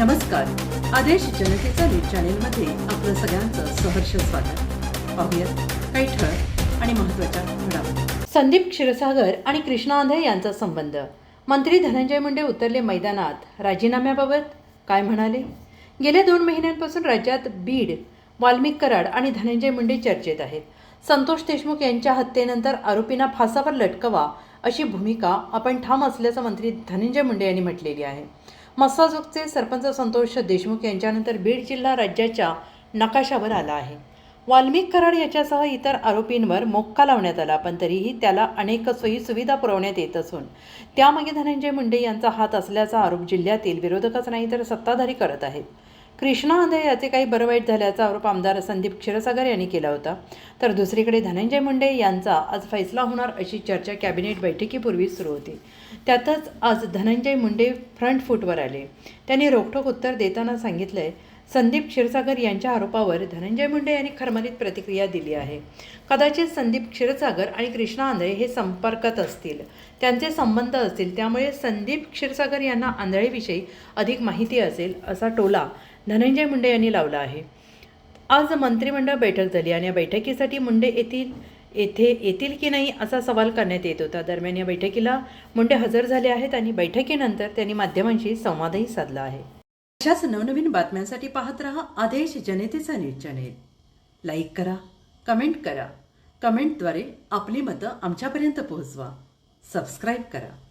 नमस्कार. आदेश जनतेचा न्यूज चॅनेलमध्ये आपलं सगळ्यांचं सहर्ष स्वागत. पाहूयात काही ठळक आणि महत्त्वाच्या घडामोडी. संदीप क्षीरसागर आणि कृष्णा आंधळे यांचा संबंध. मंत्री धनंजय मुंडे उतरले मैदानात. राजीनाम्याबाबत काय म्हणाले? गेल्या दोन महिन्यांपासून राज्यात बीड वाल्मिक कराड आणि धनंजय मुंडे चर्चेत आहेत. संतोष देशमुख यांच्या हत्येनंतर आरोपींना फासावर लटकवा अशी भूमिका आपण ठाम असल्याचं मंत्री धनंजय मुंडे यांनी म्हटलेली आहे. मसाजोगचे सरपंच संतोष देशमुख यांच्यानंतर बीड जिल्हा राज्याच्या नकाशावर आला आहे. वाल्मिक कराड याच्यासह इतर आरोपींवर मोक्का लावण्यात आला पण तरीही त्याला अनेक सोयी सुविधा पुरवण्यात येत असून त्यामागे धनंजय मुंडे यांचा हात असल्याचा आरोप जिल्ह्यातील विरोधकच नाही तर सत्ताधारी करत आहेत. कृष्णा याचे काही बरं वाईट झाल्याचा आरोप आमदार संदीप क्षीरसागर यांनी केला होता. तर दुसरीकडे धनंजय मुंडे यांचा आज फैसला होणार अशी चर्चा कॅबिनेट बैठकीपूर्वी सुरू होती. त्यातच आज धनंजय मुंडे फ्रंट फूटवर आले. त्यांनी रोखठोक उत्तर देताना सांगितलंय संदीप क्षीरसागर यांच्या आरोपावर धनंजय मुंडे यांनी खरमरीत प्रतिक्रिया दिली आहे. कदाचित संदीप क्षीरसागर आणि कृष्णा आंधळे हे संपर्कात असतील. त्यांचे संबंध असतील. त्यामुळे संदीप क्षीरसागर यांना आंधळेविषयी अधिक माहिती असेल असा टोला धनंजय मुंडे यांनी लावला आहे. आज मंत्रिमंडळ बैठक झाली आणि या बैठकीसाठी मुंडे येथील येथे येतील की नाही असा सवाल करण्यात येत होता. दरम्यान या बैठकीला मुंडे हजर झाले आहेत आणि बैठकीनंतर त्यांनी माध्यमांशी संवादही साधला आहे. अशाच नवनवीन बातम्यांसाठी पाहत रहा आदेश जनतेचा न्यूज चॅनेल. लाईक करा कमेंट करा. कमेंटद्वारे आपली मतं आमच्यापर्यंत पोहोचवा. सबस्क्राईब करा.